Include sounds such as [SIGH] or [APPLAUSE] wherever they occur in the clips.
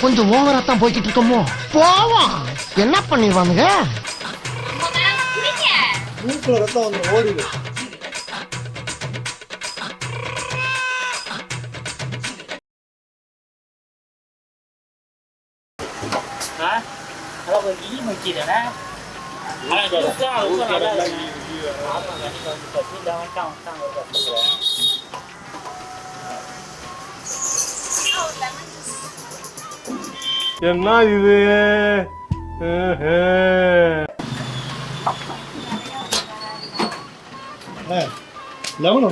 கொஞ்சம் ஓவரா தான் போய்கிட்டு இருக்கோமோ? போவோம். என்ன பண்ணிடுவானுங்க? மூக்குல ரத்தம் வந்து ஓடிடு ஆ? அதான் கொஞ்சம் ஈ மச்சிடுறேனே. ஆனா, இந்த உப்புலாம் ரொம்ப நல்லா இருக்குண்ணே. ஆமாங்க, நீங்க வந்து பசி, இந்த வந்துட்டான், வந்துட்டான், ஒரு பக்கத்துல. என்ன இது லெமன்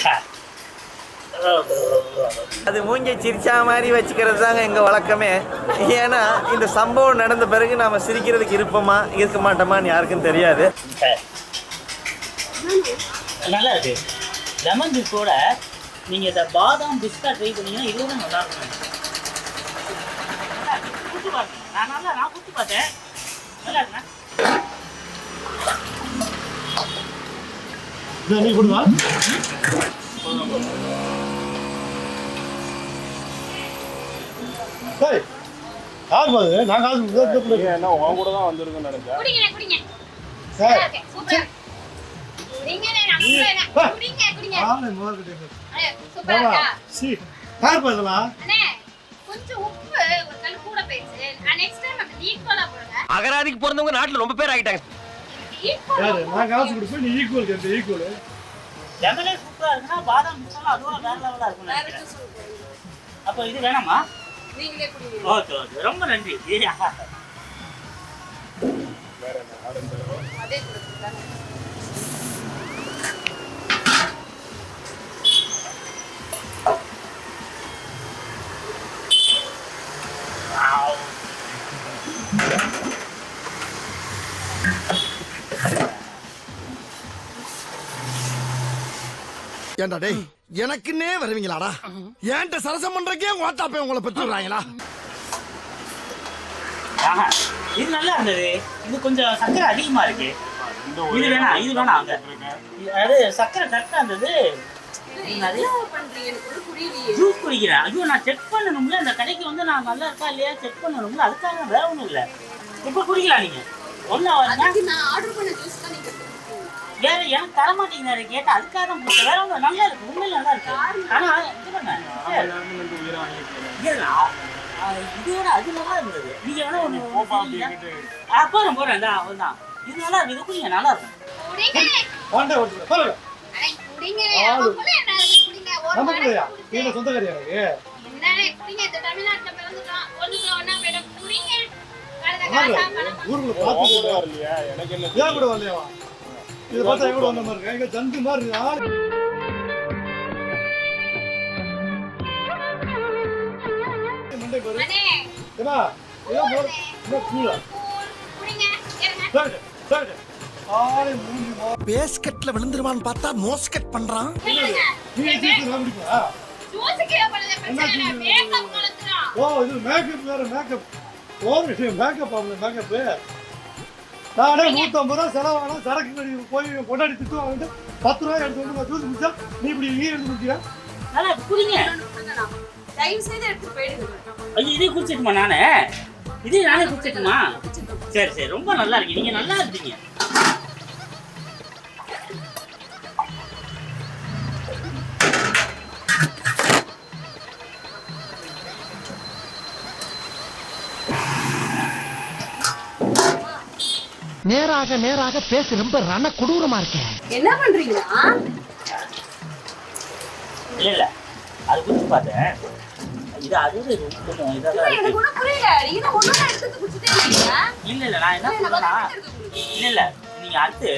ஹா. அது மூஞ்ச சிரிச்சா மாதிரி வச்சுக்கிறது தாங்க எங்கள் வழக்கமே. ஏன்னா இந்த சம்பவம் நடந்த பிறகு நாம் சிரிக்கிறதுக்கு இருப்போமா இருக்க மாட்டோமான்னு யாருக்கும் தெரியாது. நல்லா இருக்கு. லெமன் ஜூஸோட நீங்க இந்த பாதாம் பிஸ்கா ட்ரை பண்ணீங்கன்னா இதோட நல்லா இருக்கும் குத்து பாருங்க நான் குத்து பார்த்தேன் நல்லா இருக்குண்ணா நீ கொடுமா டேய் யார் பாது நான் காசு கொடுத்து என்ன உன் கூட தான் வந்திருக்குன்னு நினைச்சேன் குடிங்க குடிங்க சார் சூப்பர் குடிங்க நான் நம்புறேன் குடிங்க குடிங்க ஆளை முதல்கிட்ட அண்ணே, சூப்பரா இருக்கா சி யார் பாதலாம் அண்ணே கொஞ்சம் உப்பு ஒரு கல் கூட அகராதிக்கு பிறந்தவங்க நாட்டில் ரொம்ப பேர் ஆகிட்டாங்க யாரு? நான் காசு கொடுப்பேன் நீ ஈக்குவல் கேட்ட ஈக்குவல் லெமனே சூப்பரா இருக்குன்னா பாதாம் பிஸ்கா அதோட வேற லெவலா இருக்கும் வேற நினைக்கிறேன். juice கொடுங்க. அப்போ இது வேணாமா? நீங்களே குடிங்க ஓகே ஓகே ரொம்ப நன்றி. [LAUGHS] அதே ஏண்டா டேய் எனக்குன்னே வருவீங்களாடா? ஏன்ட்ட சரசம் பண்றக்கே ஓட்டாப்பே உங்களை பெற்றுறாங்களா ஆஹா. இது நல்லா இருந்தது. இது கொஞ்சம் சக்கரை அதிகமா இருக்கு. இது வேணாம் இது வேணாம் அங்க. அது சக்கரை கரெக்டா இருந்தது. ஜூஸ் குடிக்கிறேன். ஐயோ நான் செக் பண்ணணும்ல. அந்த கடைக்கு வந்து நான் நல்லா இருக்கா இல்லையா செக் பண்ணணும்ல. அதுக்காக வேற ஒன்றும் இல்லை. இப்போ குடிக்கலாம் நீங்க. நான் ஆர்டர் பண்ண ஜூஸ் வேற எனக்கு தர மாட்டேங்கிறாரு கேட்டா அதுக்காக தான் குடிச்சேன் வேற ஒன்றும் நல்லா இருக்கு உண்மையில நல்லா இருக்கு. ஆனா இது பண்ண. அது நல்லா இருந்தது. நீங்க வேணா ஒன்று போறேன் போறேன். தான் அவன்தான் இது நல்லா இருக்கு இது குடிங்க நல்லா இருக்கும் சொந்தக்காரியா ஊருக்குள்ள கூட வரலையா எனக்கு என்ன கூட வரலையா? இது பார்த்தா கூட வந்த மாதிரி இருக்கு? எங்க ஜந்து மாதிரி இருக்கு. மண்டை பாரு. ஏமா ஏதோ போல என்ன கூலா ஆளே மூஞ்சி பேஸ்கெட்ல விழுந்துருவான்னு பார்த்தா நோஸ்கெட் பண்றான். நீ ஜூஸ் நான் ஓ இது மேக்கப் வேற மேக்கப் ஓ மேக்கப் ஆகல மேக்கப் நானே நூற்றம்பது ரூபா செலவானா? சரக்கு கடி போய் கொண்டாடி திட்டு வாங்கிட்டு பத்து ரூபாய் எடுத்து வந்து நான் ஜூஸ் குடிச்சா நீ இப்படி நீ எடுத்து குடிக்கிற? நல்லா இருக்கு குடிங்க. தயவு செய்து எடுத்து போயிடுங்க. ஐயோ இதே குடிச்சிட்டுமா நானே? இதே நானே குடிச்சிட்டுமா சரி சரி. ரொம்ப நல்லா இருக்கு. நீங்க நல்லா இருக்கீங்க நேராக நேராக பேச ரொம்ப ரண கொடூரமா இருக்கேன் என்ன பண்றீங்களா? இல்ல இல்ல. அது குடிச்சு பார்த்தேன். இது கொஞ்சம் இதாக இருக்கு. புரியல. நீங்க ஒண்ணு எடுத்து குடிச்சிட்டே இருக்கீங்க. இல்ல இல்ல. நான் என்ன இல்ல, சொல்றேன்னா இருக்கு. இல்ல இல்ல. நீங்க அடுத்து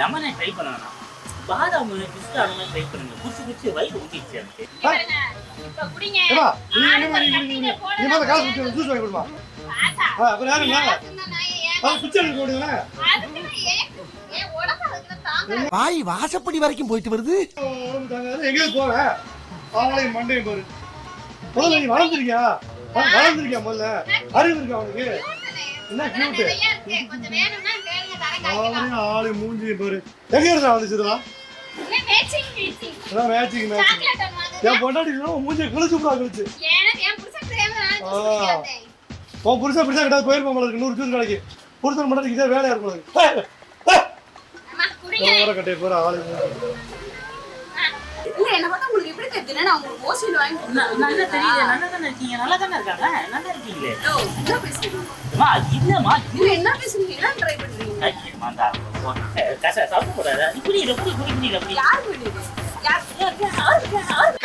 லெமனை ட்ரை பண்ண வேணாம் பாதாம் பிஸ்தா அந்த மாதிரி ட்ரை பண்ணுங்க. குச்சி குச்சி வயிறு ஊட்டிச்சு எனக்கு. இப்ப குடிங்க. ஏமா நீ என்ன பண்ண நீ காசு ஜூஸ் வாங்கி கொடுமா. ஆ அப்புறம் யாரு வாய் வாசப்படி வரைக்கும் போயிட்டு வருது. எங்கேயும் போவேன் ஆளையும் மண்டையும் பாரு. முதல்ல நீ வளர்ந்துருக்கியா? வளர்ந்துருக்கியா முதல்ல? அறிவு இருக்கா அவனுக்கு என்ன தரேன், காய்க்கலாம். ஆளையும் மூஞ்சியும் பாரு. எங்க இருந்தா வந்துச்சு இதெல்லாம் இல்ல, matching, matching. அதான் மேட்சிங். என் பொண்டாட்டி சொன்னா மூஞ்சியை கிழிச்சு விடா கிழிச்சு. புருஷன். உன் புருஷன் பிடிச்சா கிட்ட போயிருப்போம் போல இருக்கு. நூறு ஜூஸ் கடைக்கு. புருஷன் மட்டும் இதே வேலையா இருக்கும் அம்மா, ஓர கட்டையை போற ஆளு மூஞ்சி. இல்ல என்ன பார்த்தா உங்களுக்கு எப்படி தெரியுதுன்னா நான் உங்களுக்கு ஓசியில் வாங்கி நல்லா. தெரியுது நல்லா தானே இருக்கீங்க? நல்லா தானே இருக்காங்க? நல்லா இருக்கீங்களே? என்ன பேசுறீங்க? அம்மா இல்லம்மா நீங்க என்ன பேசுறீங்க? என்ன ட்ரை பண்றீங்க? ஐயம்மா, இந்த கச சாப்பிட கூடாது இப்படி எப்படி குடி குடி அப்படி யார்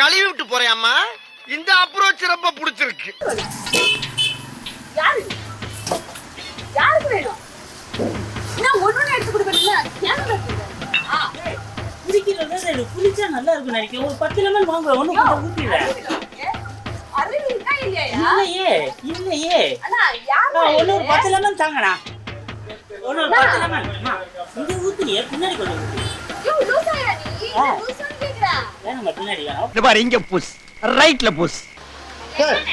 கழுவி விட்டு போறியாம்மா இந்த அப்ரோச் ரொம்ப பிடிச்சிருக்கு. யாரு யாருக்கு வேணும்? நான் ஒண்ணு எடுத்து பேசுறீங்க ஆ. குடிக்கிறது இது குடிச்சா நல்லா இருக்கும் நினைக்கிறேன். ஒரு பத்து லெமன் வாங்குவேன் ஒன்றும் ஊற்றில இல்லையா? இல்லையே இல்லையே. அண்ணா யார் ஒன்று ஒரு பத்து லெமன் தாங்கண்ணா. ஒன்று ஒரு பத்து லெமன் இங்கே ஊற்றுனியே பின்னாடி கொஞ்சம் பின்னாடி இங்க புஷ். ரைட்ல புஷ்.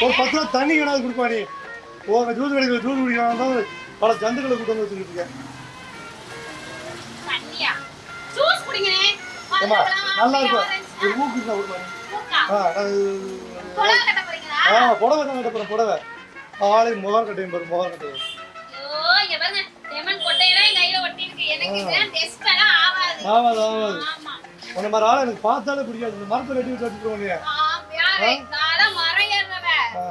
ஒரு பத்து ரூபா தண்ணி வேணாலும் கொடுப்பா நீ உங்க ஜூஸ் கடைக்கு ஜூஸ் குடிக்கலாம் பல ஜந்துக்களை கூட்டம் வந்து வச்சுக்கிட்டு இருக்கேன். நல்லா இருக்கும். ஒரு மூக்கா? ஆ புடவை கட்ட போறீங்களா? ஆ புடவை ஆளை முகம் கட்டையும் பாரு முகம் கட்டையும். ஆமாது ஆமாது ஆமா. உன்ன மாதிரி ஆளை எனக்கு பார்த்தாலே பிடிக்காது. இந்த மரத்தை வெட்டி வச்சு வச்சுருவோம் நீ ஆ,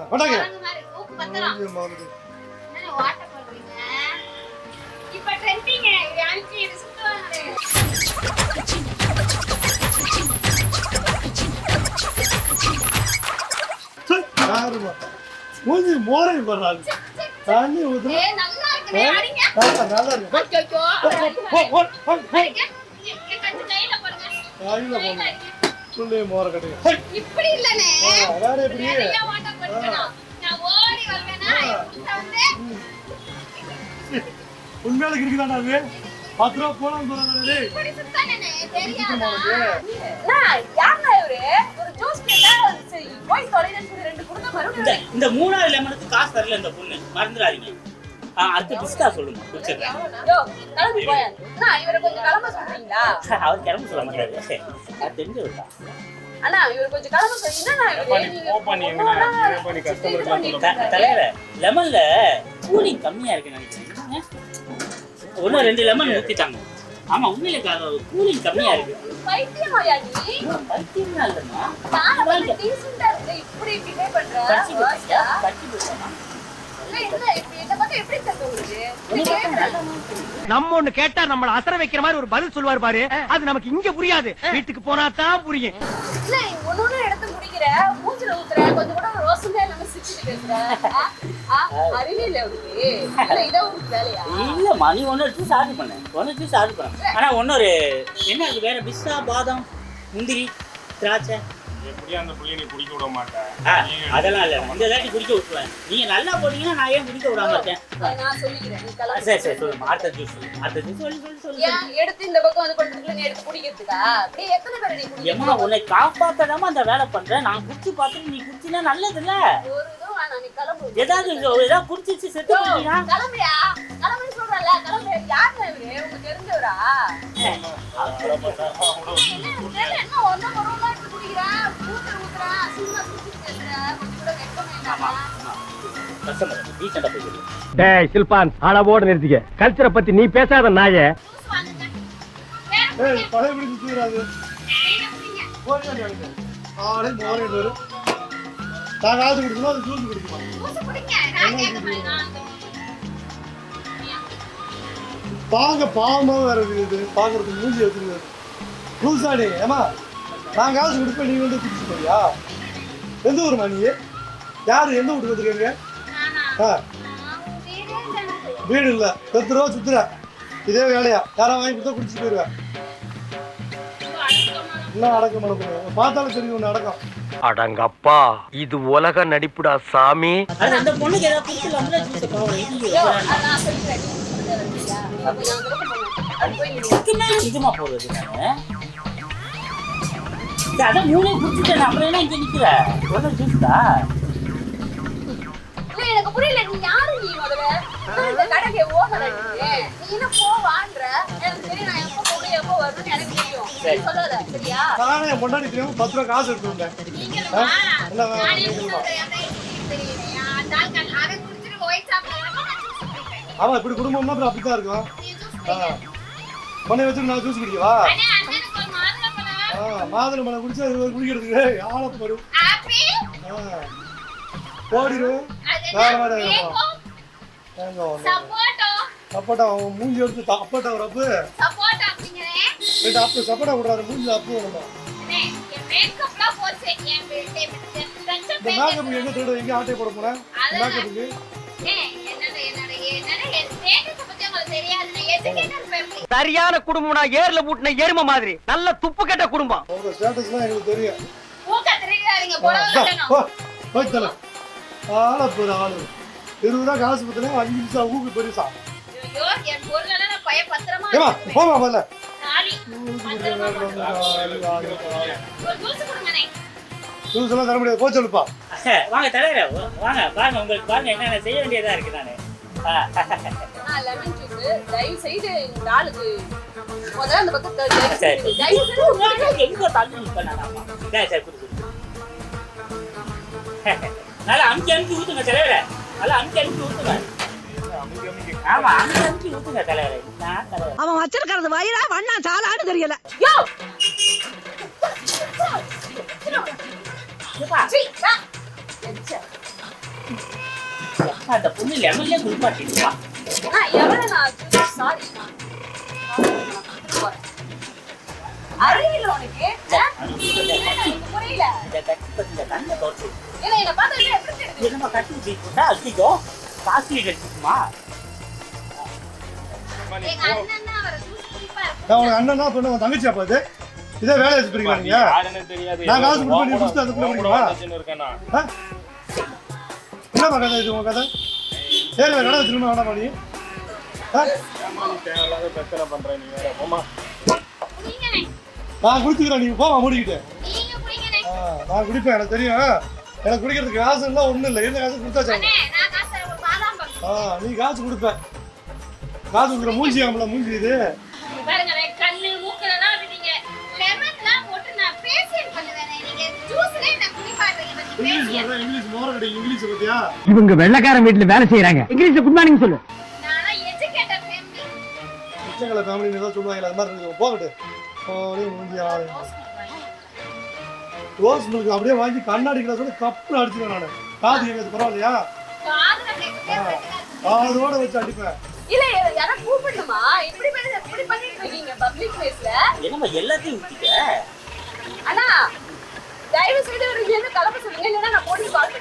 இப்ப trending இது அனுப்பி இது சுத்துவாங்களே. சே, யாரும்மா? மூஞ்சி மோரை தண்ணி நல்லா இருக்கு. கையில போடுங்க. புள்ளைய இப்படி வேற எப்படி. நான் ஓடி வருவேனா, உண்மையில இருக்குதாடா அது. பத்து ரூபா போலாம் போறாங்க இப்படி சுத்தானே, தெரியாதா? அண்ணா யாருண்ணா இவரு? ஒரு ஜூஸ் கேட்டா சரி போய் தொலைன்னு சொல்லி ரெண்டு கொடுத்த இந்த மூணாவது லெமனுக்கு காசு தரல இந்த பொண்ணு. மறந்துடாதீங்க. அடுத்து பிஸ்கா சொல்லுங்க குடிச்சிடுறேன் கிளம்பி போய் அண்ணா இவரை கொஞ்சம் கிளம்ப சொல்றீங்களா? அவர் கிளம்ப சொல்ல மாட்டாரு. அது தெரிஞ்சு விட்டா அண்ணா இவர் கொஞ்சம் கிளம்ப. தலைவர லெமன்ல கூலிங் கம்மியா இருக்கு நினைக்கிறேன் ஒன்னும் ரெண்டு லெமன் ஊத்திட்டாங்க. ஆமா உண்மையில கூலிங் கம்மியா இருக்கு. பைத்தியமாயா நீ? இல்லைம்மா. நான் வந்து இப்படி இப்படி பண்ற. நம்ம ஒண்ணு கேட்டா நம்மள அசர வைக்கிற மாதிரி ஒரு பதில் சொல்லுவார் பாரு. அது நமக்கு இங்க புரியாது. வீட்டுக்கு போனா தான் புரியும் இல்ல மூஞ்சில ஊத்துற கொஞ்சம் கூட ரோசமே இல்லாம சிரிச்சுட்டு பேசுற அறிவே இல்ல உனக்கு. இல்ல இதான் உனக்கு வேலையா? இல்லம்மா நீ ஒன்னு எடுத்து சார்ஜ் பண்ண. ஒன்னு எடுத்து சார்ஜ் பண்ண. ஆனா ஒன்னொரு என்ன இருக்கு? வேற பிஸ்தா பாதாம் முந்திரி திராட்சை. எப்படியும் அந்த புள்ளைய நீ குடிக்க விட மாட்டேன். அதெல்லாம் இல்ல. இந்த தாட்டி குடிக்க விட்டுருவேன். நீங்க நல்லா போட்டீங்கன்னா நான் ஏன் குடிக்க நான் சொல்லிக்கிறேன். கிளம்பு. சரி சரி அடுத்த ஜூஸ் அடுத்த ஜூஸ் சொல்லி சொல்லி சொல்லி எடுத்து இந்த பக்கம் வந்து கொண்டு நீ எடுத்து குடிக்கிறதுக்கா? நீ எத்தனை பேர் நீ ஏமா குடிக்க உன்னை காப்பாத்தாம அந்த வேலை பண்றேன். நான் குடிச்சு பார்த்துட்டு நீ குடிச்சினா நல்லது இல்ல ஒரு இதுவும் வேணாம் நீ கிளம்பு. ஏதாவது ஏதாவது குடிச்சிச்சு செத்து யோ, போயிட்டீங்கன்னா கிளம்புயா கிளம்புன்னு சொல்றல கிளம்பு. யாருண்ணா இவரு? உங்களுக்கு தெரிஞ்சவரா? தெரியல, என்ன ஒண்ணும் பொருளா டேய் சில்பான் அளவோட நிறுத்திக்க. கல்ச்சரை பத்தி நீ பேசாத நாயே. பாங்க பாவமா வேற இருக்குது. பாக்குறதுக்கு மூஞ்சி வச்சிருக்காரு லூசாடி ஏமா நான் காசு கொடுப்பேன் நீ வந்து குடிச்சு போறியா எந்த ஊர் நீ? யாரு? எந்த வீட்டுக்கு வந்துருக்கீங்க? நானா? ஆ. வீடே இல்ல. பத்து ரூபா சுத்துற. இதே வேலையா. யாரா வாங்கி கொடுத்தா ரொம்ப அடக்கமான எல்லாம் அடக்கம் போறேன் பார்த்தாலும் தெரியும் ஒன்று அடக்கம். அடங்கப்பா இது உலக நடிப்புடா சாமி. இதுமா போறது அதான் மூணே குடிச்சிட்டேன் அப்புறம் என்ன இங்க நிக்கிற ஒன்றும் ஜூஸ் தான் இல்ல, எனக்கு புரியல நீ யாரு நீ முதல்ல நான் இந்த கடைக்கு ஓனர் நீ என்ன போவான்ற எனக்கு தெரியும் நான் எப்போ போகணும் எப்போ வரணும்னு எனக்கு தெரியும் நீ சொல்லாத சரியா நானே என் பொண்டாடி தெரியாம பத்து ரூபா காசு எடுத்து வந்தேன். ஆமா இப்படி குடும்பம்னா அப்புறம் அப்படித்தான் இருக்கும். பொண்ணை வச்சு நான் ஜூஸ் குடிக்கவா மாதுளை மலை குடிச்சு ஒரு குடிக்கிறதுக்கு ஆளப்படும் ஆப்பிள். ஓடிடும் வேற? வேற சப்போட்டா. அவன் மூஞ்சி எடுத்து அப்பட்டா ஒரு அப்பு. சப்போட்டா விடுறாரு மூஞ்சி அப்பு வேணுமா அண்ணே, என் மேக்கப்லாம் போச்சு. என் வே- என் என் friends இந்த மேக்கப் எங்க தேட எங்க ஆட்டை போட அதெல்லாம் மேக்கப்புக்கு சரியான குடும்பம்னா ஏர்ல பூட்டின எரும மாதிரி. நல்ல துப்பு கெட்ட குடும்பம். உங்க ஸ்டேட்டஸ்லாம் எங்களுக்கு தெரியும். போய் தல. ஆள போற ஆளு. இருபது ரூபா காசு பத்தினா அஞ்சு நிமிஷம் ஊக்கு பெருசா ஐயோ, என் பொருளெல்லாம் நான் பத்திரமா ஏமா. போமா கொடுங்கண்ணே. ஜூஸ் எல்லாம் தர முடியாது. போச்சு வாங்க தலைவரே வாங்க பாருங்க உங்களுக்கு பாருங்க என்னென்ன செய்ய வேண்டியதா இருக்கு நானு. நான் லெமன் ஜூஸ் தயவு செய்து இந்த ஆளுக்கு முதல்ல அந்த பக்கம் தயவு சரி. செய்து தயவு செய்து உங்களுக்கு எங்க தள்ளி நிப்பேனாமா சரி சரி குடு குடு நல்லா அமுக்கி அமுக்கி ஊத்துங்க தலைவரே. நல்லா அமுக்கி அமுக்கி ஊத்துங்க. ஆமா அமுக்கி அமுக்கி ஊத்துங்க தலைவரே. நான் தலைவர். அவன் வச்சிருக்கிறது வயிறா வண்ணா சாலான்னு தெரியல. யோ! ஏப்பா, சீ, வா. எச்ச. அந்த பொண்ணு லெமன்லயே குளிப்பாட்டிடுவா அறிவியல உனக்கு புரியல இந்த கட்டி இந்த கண்ணை தோற்று ஏன்னா என்ன பார்த்தா எப்படி என்னமா கட்டி வச்சுக்கிட்டா கட்டிக்குமா உனக்கு அண்ணனா பொண்ணு தங்கச்சி அப்பா இது இதே வேலையை வச்சுக்கிறீங்களா நீங்க நான். காசு கொடுத்து நீ குடிச்சிட்டு அதுக்குள்ள என்னப்பா கதை இது உங்க கதை? ஏழு கடை வச்சிருமா வேணாமா தேவையில்லாத பிரச்சனை பண்ற நீ வேற போமா குடிங்கண்ணே. நான் குடிச்சுக்கிறேன் நீங்க போமா மூடிக்கிட்டு நான் குடிப்பேன் எனக்கு தெரியும். எனக்கு குடிக்கிறதுக்கு காசு இல்லை ஒண்ணும் இல்லை. இருந்த காசு கொடுத்தாச்சு அண்ணே, நான் காசு தரேன், ஒரு பாதாம் பழம். ஆ நீ காசு கொடுப்ப. காசு கொடுக்குற மூஞ்சி ஆம்பளை மூஞ்சி இது இங்கிலீஷ். சொல்றேன் இங்கிலீஷ் மோர கடை இங்கிலீஷ் பத்தியா? இவங்க வெள்ளக்காரன் வீட்டுல வேலை செய்யறாங்க. இங்கிலீஷ்ல குட் மார்னிங் சொல்லு. பிச்சைங்களை ஃபேமிலி ஏதாவது சொல்லுவாங்க அது மாதிரி இருக்குது. போகட்டு போனே ஆளு. ரோஸ் மில்க் அப்படியே வாங்கி கண்ணாடி கிளாஸோட கப்பு அடிச்சுவேன் நான். காது எங்களுக்கு பரவாயில்லையா. அதோட வச்சு அடிப்பேன். இல்ல யாரா கூப்பிடணுமா? இப்படி பண்ணி இப்படி பண்ணிட்டு இருக்கீங்க பப்ளிக் பிளேஸ்ல என்னம்மா எல்லாத்தையும் அண்ணா தயவு செய்து ஒரு இங்க இருந்து கிளம்ப சொல்லுங்க இல்லைன்னா நான் போலீஸ் கால்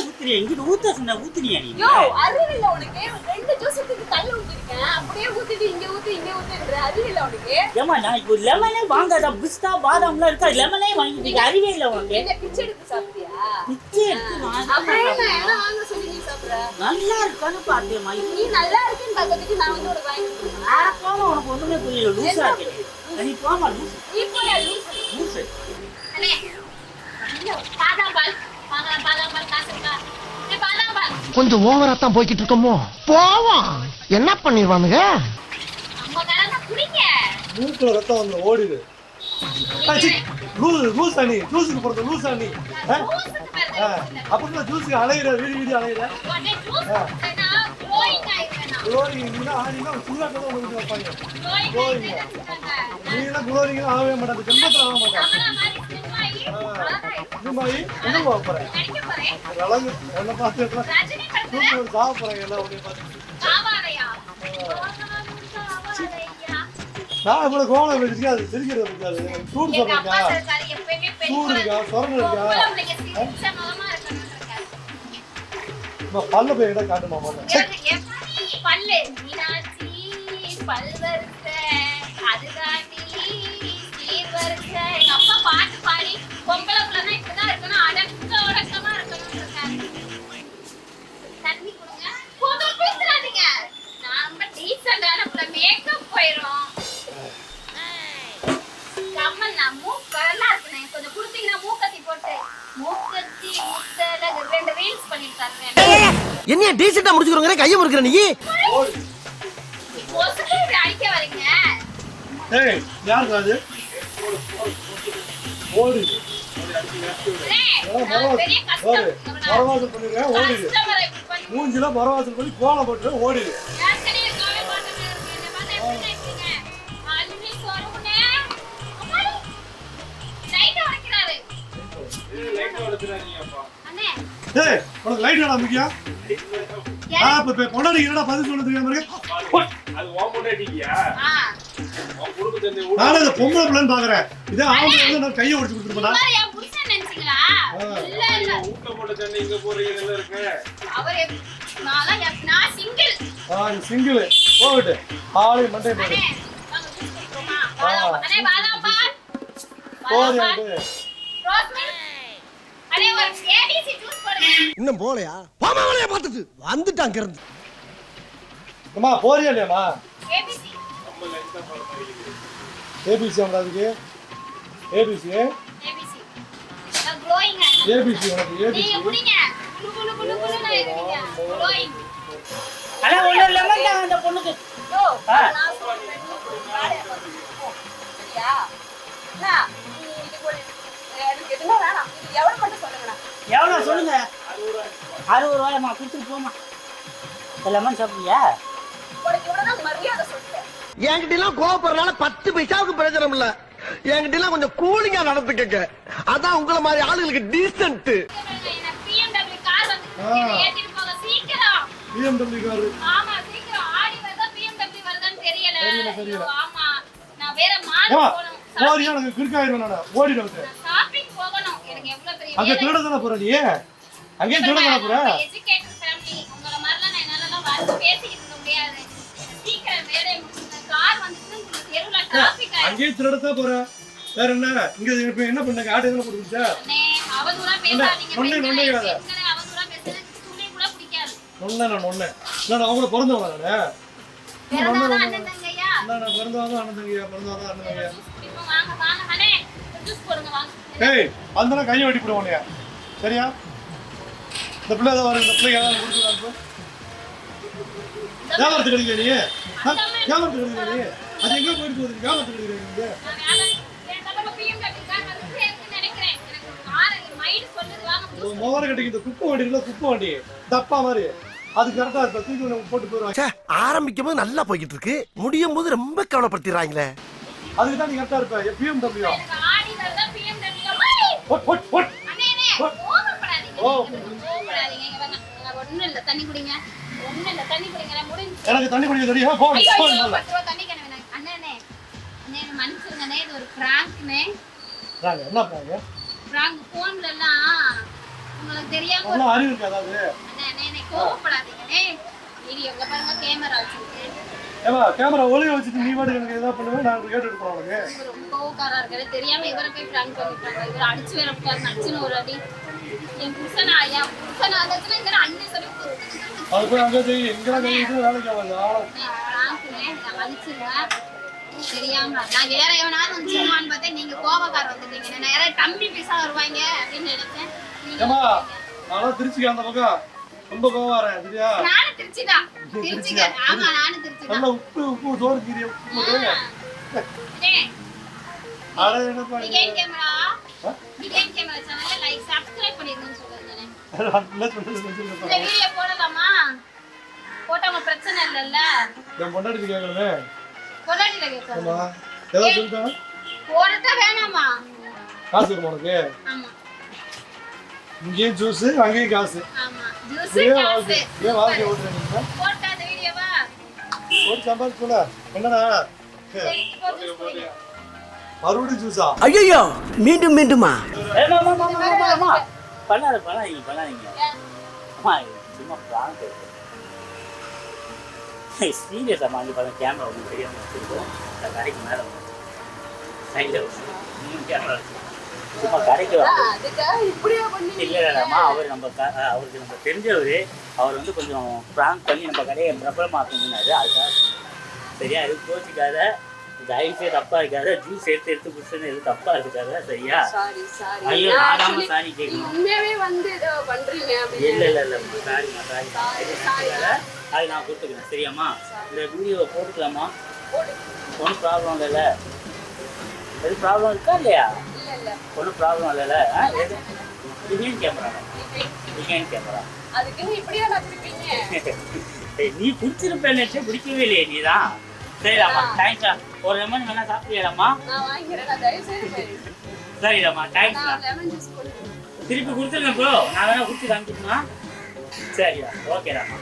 ஊத்துறியா ஊத்த சொன்ன ஊத்துனியா நீ? யோ அறிவில்ல உனக்கு. ரெண்டு ஜூஸ் எடுத்து கல்ல ஊத்திருக்கேன். அப்படியே ஊத்திட்டு இங்க ஊத்து இங்க ஊத்துன்ற அறிவில்ல உனக்கு. ஏமா நான் இப்போ லெமனே வாங்காத? பிஸ்தா பாதாம்லாம் இருக்கா? லெமனே வாங்கிட்டு அறிவே இல்லை உனக்கு. என்ன பிச்சை எடுத்து சாப்பிட்டியா? பிச்சை எடுத்து வாங்க அப்புறம் என்ன நல்லா இருக்கான்னு பார்த்தேம்மா நீ நல்லா இருக்குன்னு பார்க்கறதுக்கு நான் வந்து உனக்கு வாங்கி கொடுக்கணுமா? போமா உனக்கு ஒண்ணுமே புரியல. லூசா இருக்கு. நீ போமா லூசு. நீ போய் லூசு. லூசு. அண்ணே, பாதாம் பால். வாங்கலாம், பாதாம் பால் காசு இருக்கா? ஏ, பாதாம் பால். கொஞ்சம் ஓவரா தான் போய்கிட்டு இருக்கோமோ? போவோம். என்ன பண்ணிடுவானுங்க. மூக்குல ரத்தம் வந்து ஓடுது. லூஸ் லூஸ் அணி ஜூஸுக்கு போறது லூஸ் அணி அப்புறம் ஜூஸுக்கு அலையிற வீடு வீடு அலையிற. உடனே ஜூஸ் குடிச்சேன்னா glowing ஆயிடுவேன் நான். குளோரிங் இல்லைன்னா ஆனினா சுடுகாட்டில் தான் உங்களுக்கு வைப்பாங்க. சொல்றாங்க. நீங்களாம் குளோரிங் ஆகவே மாட்டாங்க ஜென்மத்தில் ஆக மாட்டாங்க. இது மாதிரி என்ன போக. அழகு என்ன பார்த்து ரஜினி படத்துல? சூப்பர் சாப்பிட போறாங்க எல்லாம் அப்படியே பார்த்து நான் இவ்வளவு கோவம் வச்சிருக்கேன் அது சிரிக்கிறத பத்தாது சூடு பெண் சூடு இருக்கா? சொரணை இருக்கா? பல்ல போய் இடம் காட்டுமா மாட்டேன் பல்லு. மீனாட்சி கையை முறுக்குற நீ? ஏய் யாருக்கு அது? ஓடு. ஓடு. மூஞ்சில மரவாசல் பண்ணி கோலம் போட்டு ஓடிடு அண்ணே, ஏய் உனக்கு லைட் வேணா முக்கியம் கொண்டாடி என்னடா பதில் சொல்ல தெரியாம இருக்கு? அது உன் பொண்டாட்டிக்கியா? ஆ, உன் குடும்பத்தை சேர்ந்து ஊடு. நானே இந்த பொம்பளை பிள்ளைன்னு பாக்குறேன் இதே ஆம்பளை வந்து நான் கையை ஒடிச்சு இது சிங்கிள் போகட்டு. ஆளை மண்டை போடு. அண்ணே, இன்னும் போலையா பாமாவளையா பார்த்துட்டு. வந்துட்டாங்க இருந்து அம்மா போறியா இல்லையாம்மா? ABC. ஏபிசி அவங்க அதுக்கு? ஏபிசி. ஏபிசி. உனக்கு ஏபிசி. ஒண்ணும் லெமன் தான் அந்த பொண்ணுக்கு. வேலையை எனக்கு எதுவுமே வேணாம். எவ்வளவு எவ்வளவு சொல்லுங்க அறுபது ரூபாயம்மா கொடுத்துட்டு போமா மரியாதை சொல்லிட்டேன். என்கிட்ட எல்லாம் கோவப்படுறதுனால பத்து பைசாவுக்கு பிரயோஜனம் இல்ல என்கிட்ட எல்லாம் கொஞ்சம் கூலிங்கா நடந்துக்கங்க அதான் உங்களை மாதிரி ஆளுங்களுக்கு டீசென்ட். பிஎம்டபிள்யூ காரு ஆமா, சீக்கிரம். ஆடி வருதா, BMW வருதான்னு தெரியல. தெரியல, தெரியல. ஐயோ, ஆமா. நான் வேற மால் ஏமா போகணும். போறியா எனக்கு கிறுக்காயிரும் நான் ஓடிடு அங்க. திருட தானே போற நீ அங்கேயும் திருட தானே போற educated family. உங்களை மாதிரிலாம் நான் பேசிக்கிட்டு இருக்க முடியாது. சீக்கிரம். கார் உங்களுக்கு தெருவுல திருடத்தான் போற வேற என்ன இங்க இப்ப என்ன பண்ணாங்க ஆட்டோ போட்டுருச்சா அண்ணே, அவதூறா பேசாதீங்க. நொண்ணே, நொண்ணே பெண்களை இல்லாத. பெண்களை அவதூறா பேசுறது துளி கூட பிடிக்காது. நொண்ணே நான் நொண்ணே நான் அவங்கள பிறந்தவங்க நானு பிறந்தவங்க அண்ணன் தங்கையா? நான் நான் பிறந்தவங்க அண்ணன் தங்கியா பிறந்தவங்க அண்ணன் தங்கியா. வாங்க, வாங்க. ஏய் அந்த கையை வெட்டி போடுவோம் சரியா? இந்த பிள்ளை ஏதாவது வரும் இந்த பிள்ளை ஏதாவது கொடுத்து வியாபாரத்துக்கு எடுக்கல நீ? வியாபாரத்துக்கு எடுக்கல நீ? அது எங்க போயிட்டு போகுது வியாபாரத்துக்கு எடுக்கல முகர கட்டிக்கு இந்த குப்பை வண்டி இல்ல குப்பை வண்டி. தப்பா மாதிரி. அது கரெக்டா இருப்ப தூக்கி போட்டு போயிருவாங்க. ஆரம்பிக்கும் போது நல்லா போய்கிட்டு இருக்கு. முடியும் போது ரொம்ப கவலைப்படுத்திடுறாங்களே. அதுக்கு தான் நீ கரெக்டா இருப்ப. பிஎம்டபிள்யூ எனக்கு தண்ணி குடிங்க. ஒண்ணும் இல்ல, தண்ணி குடிங்க. நான் முடிஞ்சு. எனக்கு தண்ணி குடிக்க தெரியும். தண்ணி வேணாம். அண்ணே, மன்னிச்சிருங்கண்ணே. இது ஒரு prank-ண்ணே. நாங்க என்ன prank? phone-ல எல்லாம் உங்களுக்கு தெரியாம ஒரு அறிவு இருக்கு அதாவது அண்ணே, அண்ணே, கோவப்படாதீங்கண்ணே. வீடியோ இங்க பாருங்க கேமரா வச்சிருக்கு. ஏமா கேமரா ஒளிய வச்சுட்டு நீ பாட்டு எனக்கு ஏதாவது பண்ணுவேன் நான் கேட்டுட்டு போறேன் உனக்கு. இவர் ரொம்ப கோவக்காரா இருக்காரு. தெரியாம இவரை போய் பிராங்க் பண்ணிட்டாங்க. இவர் அடிச்சு வேற விட்டாரு நச்சுன்னு ஒரு அடி. என் புருஷனா என் புருஷன் ஆதாச்சுன்னா இங்க அண்ணி சொல்லி அது போய் அங்கே போய் எங்கெல்லாம் கை வச்சு வேலைக்கு ஆகாது நான் மன்னிச்சிருங்க. தெரியாம நான் வேற எவனாவது வந்துச்சுமான்னு பார்த்தேன் நீங்க கோவக்கார வந்துட்டீங்க. நான் யாராவது தம்பி பைசா வருவாங்க அப்படின்னு நினைச்சேன். ஏமா நானும் திருச்சிக்கு அந்த பக்கம் ரொம்ப கோவம் வரேன் சரியா? நானும் திருச்சிதான். திருச்சிக்க ஆமா நானும் திருச்சிதான். நல்லா உப்பு உப்பு சோறு கீரி உப்பு போட்டு அட என்னப்பா நீ? பிகேன் கேமரா? பிகேன் கேமரா சேனல்ல லைக் சப்ஸ்கிரைப் பண்ணிருங்கன்னு சொல்லுங்க நல்லா சொல்லுது. இந்த வீடியோ போடலாமா? போட்டவங்க பிரச்சனை இல்லைல்ல? என் பொண்டாட்டி கேட்கணுமே பொண்டாட்டில கேட்கணும் ஆமா. ஏதாவது சொல்லிட்டாங்க போடட்டா வேணாமா? காசு இருக்கும் உனக்கு? ஆமா. இங்கேயும் ஜூஸ் அங்கேயும் காசு. காசு. வாழ்க்கை ஏன் வாழ்க்கை ஓட்டுறீங்க ஒரு சம்பாதிச்சு போல என்னடா. மறுபடியும் ஜூஸா ஐயோ மீண்டும் மீண்டுமா. பண்ணாத பண்ணாதீங்க பண்ணாதீங்க. அம்மா இது சும்மா பிராங்க் சீரியஸ் அம்மா அங்கே பாருங்க கேமரா ஒன்று தெரியாம வச்சிருக்கோம். இந்த கடைக்கு மேலே சைடில் மூணு கேமரா வச்சு சும்மா கடைக்கு இல்லை இல்லைம்மா அவர் நம்ம அவருக்கு நம்ம தெரிஞ்சவர். அவர் வந்து கொஞ்சம் ப்ராங்க் பண்ணி நம்ம கடையை பிரபலமாக்கணும்னாரு அதுக்காக. சரியா இது கோச்சிக்காத. தயவு செய்து தப்பா இருக்காத. ஜூஸ் எடுத்து எடுத்து குடிச்சுன்னு எதுவும் தப்பா இருக்காத. சரியா? Sorry sorry. ஐயோ நாடாம சாரி கேட்கணும். உண்மையாவே வந்து ஏதோ பண்றீங்க இல்ல இல்ல இல்ல சாரிம்மா சாரி. அது நான் கொடுத்துக்கிறேன். சரியாம்மா? இந்த வீடியோவை போட்டுக்கலாமா? போடு. ஒன்றும் ப்ராப்ளம் இல்லைல்ல எது ப்ராப்ளம் இருக்கா இல்லையா? இல்ல இல்ல ஒன்றும் ப்ராப்ளம் இல்லைல்ல இதுலேயும் கேமரா டிசைன் கேமரா அதுக்குன்னு இப்படியா நான் நீ குடிச்சிருப்பேன்னு பிடிக்கவே இல்லையே நீ தான் சரிடாமா தேங்க்ஸ்டா ஒரு லெமன் வேணா சாப்பிடலாமா சரிடாமா தேங்க்ஸ்டா திருப்பி கொடுத்துருங்க ப்ரோ நான் வேணா குடிச்சு காமிக்கணுமா சரிடா ஓகேடாமா